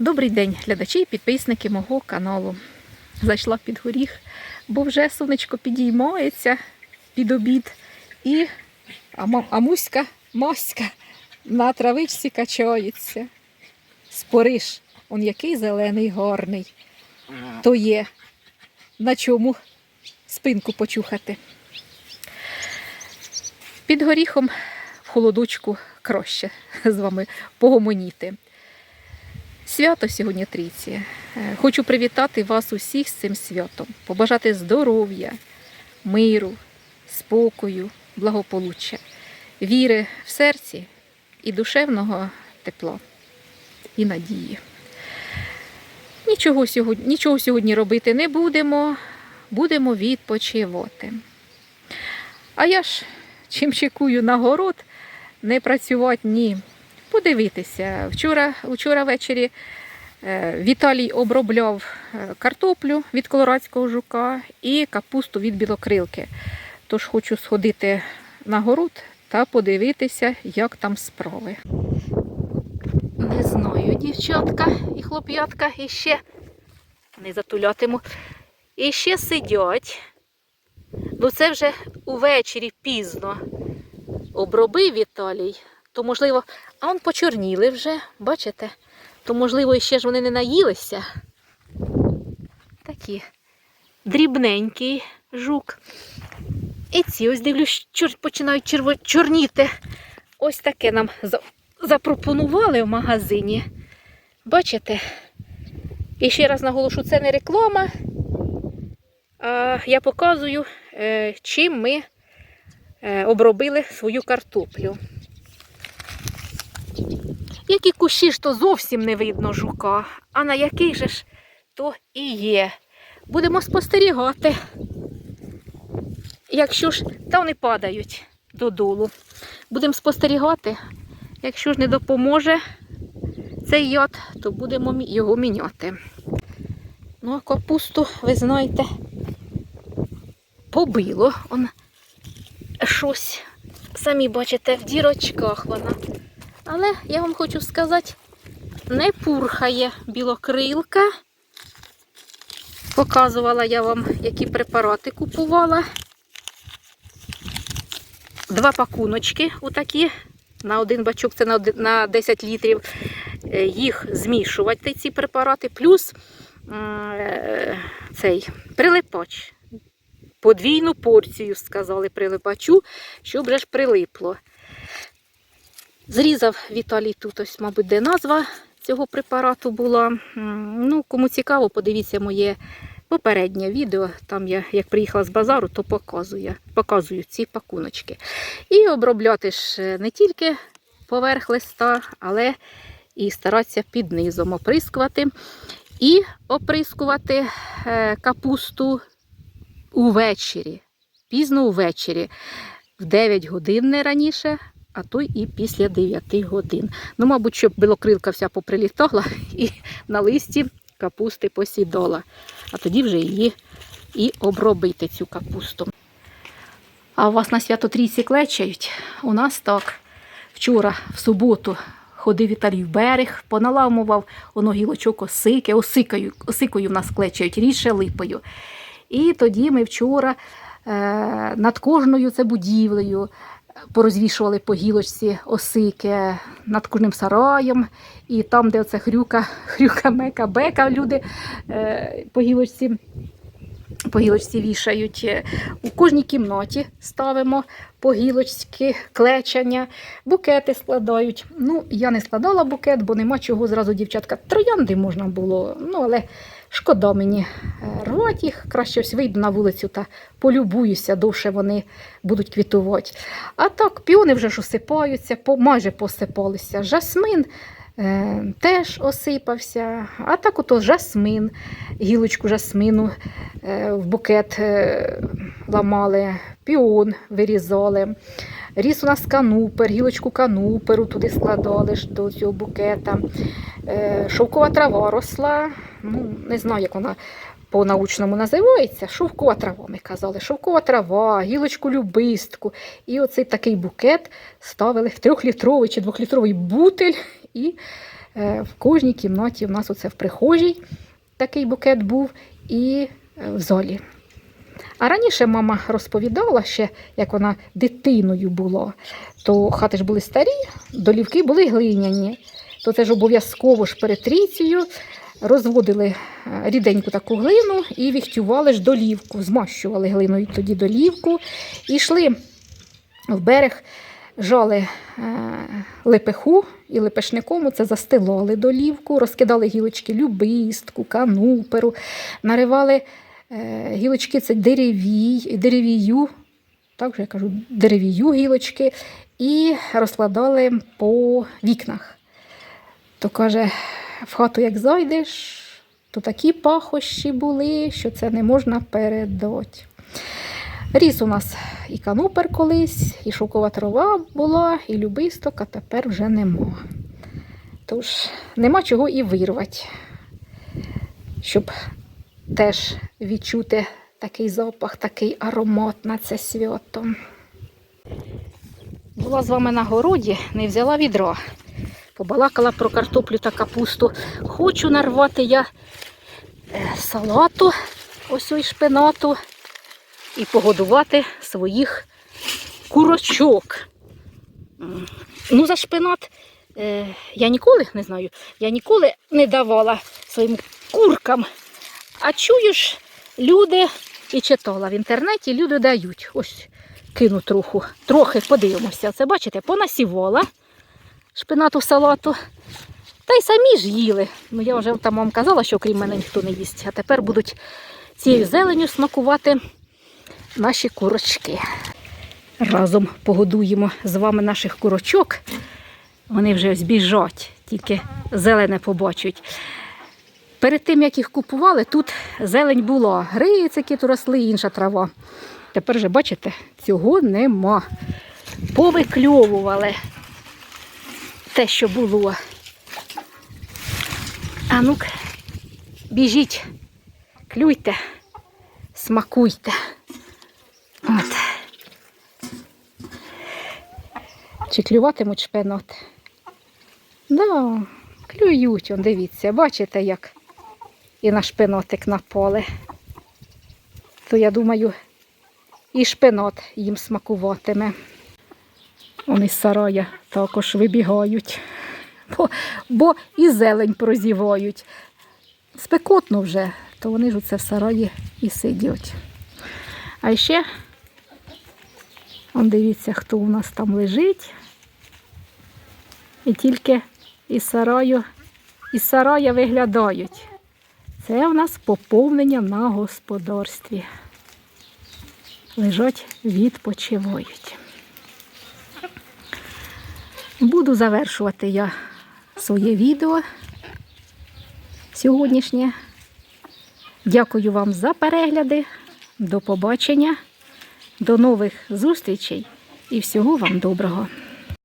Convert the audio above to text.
Добрий день, глядачі і підписники мого каналу. Зайшла під горіх, бо вже сонечко підіймається під обід. І а, ма- маська на травичці качається. Спориш, он який зелений, гарний. То є на чому спинку почухати. Під горіхом в холодочку краще з вами погомоніти. Свято сьогодні трійці. Е, Хочу привітати вас усіх з цим святом, побажати здоров'я, миру, спокою, благополуччя, віри в серці і душевного тепла і надії. Нічого сьогодні, нічого сьогодні робити не будемо, будемо відпочивати. А я ж чим чекую на город, не працювати ні. Подивитися. Вчора, вчора ввечері е, Віталій обробляв е, картоплю від колорадського жука і капусту від білокрилки. Тож хочу сходити на город та подивитися, як там справи. Не знаю, дівчатка і хлоп'ятка іще не затулятиму. І ще сидять. Ну це вже увечері пізно. Обробив Віталій, то можливо, а он почорніли вже, бачите? То, можливо, іще ж вони не наїлися. Такі дрібненький жук. І ці ось дивлюсь, чор, починають черво, чорніти. Ось таке нам за- запропонували в магазині. Бачите? І ще раз наголошу, це не реклама. А я показую, е, чим ми е, обробили свою картоплю. Які кущі ж то зовсім не видно жука, а на яких же ж то і є. Будемо спостерігати. Якщо ж та вони падають додолу. Будемо спостерігати. Якщо ж не допоможе цей яд, то будемо його міняти. Ну, а капусту, ви знаєте, побило. Он щось. Самі бачите, в дірочках вона. Але я вам хочу сказати, не пурхає білокрилка. Показувала я вам, які препарати купувала. Два пакуночки отакі. На один бачок це на 10 літрів. Е, Їх змішувати, ці препарати, плюс е, цей прилипач. Подвійну порцію, сказали прилипачу, щоб вже ж прилипло. Зрізав Віталій тут, ось, мабуть, де назва цього препарату була. Ну, кому цікаво, подивіться моє попереднє відео. Там я, як приїхала з базару, то показую, показую ці пакуночки. І обробляти ж е, не тільки поверх листа, але і старатися під низом оприскувати. І оприскувати е, капусту увечері, пізно увечері, в 9 годин не раніше, а то і після 9 годин. Ну, мабуть, щоб білокрилка вся поприлітала і на листі капусти посідала. А тоді вже її і обробити цю капусту. А у вас на свято трійці клечають? У нас так. Вчора, в суботу, ходив Віталій в берег, поналамував оно гілочок осики, осикою, осикою в нас клечають, рідше липою. І тоді ми вчора е, над кожною це будівлею порозвішували по гілочці осики над кожним сараєм, і там, де оце хрюка, хрюка, мека, бека, люди е, по гілочці. По гілочці вішають. Е, У кожній кімнаті ставимо по гілочці, клечання, букети складають. Ну, я не складала букет, бо нема чого зразу дівчатка. Троянди можна було, ну але шкода мені е, рвати їх. Краще ось вийду на вулицю та полюбуюся, довше вони будуть квітувати. А так, піони вже ж осипаються, майже посипалися. Жасмин е, теж осипався. А так ото жасмин, гілочку жасмину е, в букет е, ламали, піон вирізали. Ріс у нас канупер, гілочку кануперу туди складали до цього букета. Е, Шовкова трава росла. Ну, не знаю, як вона по-научному називається. Шовкова трава, ми казали. Шовкова трава, гілочку любистку. І оцей такий букет ставили в трьохлітровий чи двохлітровий бутель і е, в кожній кімнаті у нас оце в прихожій такий букет був і е, в залі. А раніше мама розповідала ще, як вона дитиною була, то хати ж були старі, долівки були глиняні. То це ж обов'язково ж перед трійцею розводили е, ріденьку таку глину і віхтювали ж долівку, змащували глиною тоді долівку і йшли в берег, жали е, лепеху і лепешником це застилали долівку, розкидали гілочки любистку, кануперу, наривали гілочки це деревій, деревію, так же я кажу, деревію гілочки, і розкладали по вікнах. То каже, в хату як зайдеш, то такі пахощі були, що це не можна передати. Ріс у нас і канупер колись, і шовкова трава була, і любисток, а тепер вже нема. Тож нема чого і вирвати, щоб теж відчути такий запах, такий аромат на це свято. Була з вами на городі, не взяла відро. Побалакала про картоплю та капусту. Хочу нарвати я е, салату, ось ой шпинату, і погодувати своїх курочок. Ну, за шпинат е, я ніколи не знаю, я ніколи не давала своїм куркам. А чую ж, люди і читала в інтернеті, люди дають. Ось кину трохи, трохи подивимося. Це бачите, понасівала шпинату салату. Та й самі ж їли. Ну, я вже там вам казала, що крім мене ніхто не їсть. А тепер будуть цією зеленю смакувати наші курочки. Разом погодуємо з вами наших курочок. Вони вже ось біжать, тільки зелене побачать. Перед тим, як їх купували, тут зелень була. Грицики тут росли, інша трава. Тепер же, бачите, цього нема. Повикльовували те, що було. А ну біжіть, клюйте, смакуйте. От. Чи клюватимуть шпинот? Да, клюють, дивіться, бачите, як і на шпинотик напали. То я думаю, і шпинот їм смакуватиме. Вони з сарая також вибігають, бо, бо і зелень прозівають. Спекотно вже, то вони ж оце в сараї і сидять. А ще, он дивіться, хто у нас там лежить. І тільки із сараю, із сарая виглядають. Це у нас поповнення на господарстві. Лежать, відпочивають. Буду завершувати я своє відео сьогоднішнє. Дякую вам за перегляди. До побачення, до нових зустрічей і всього вам доброго.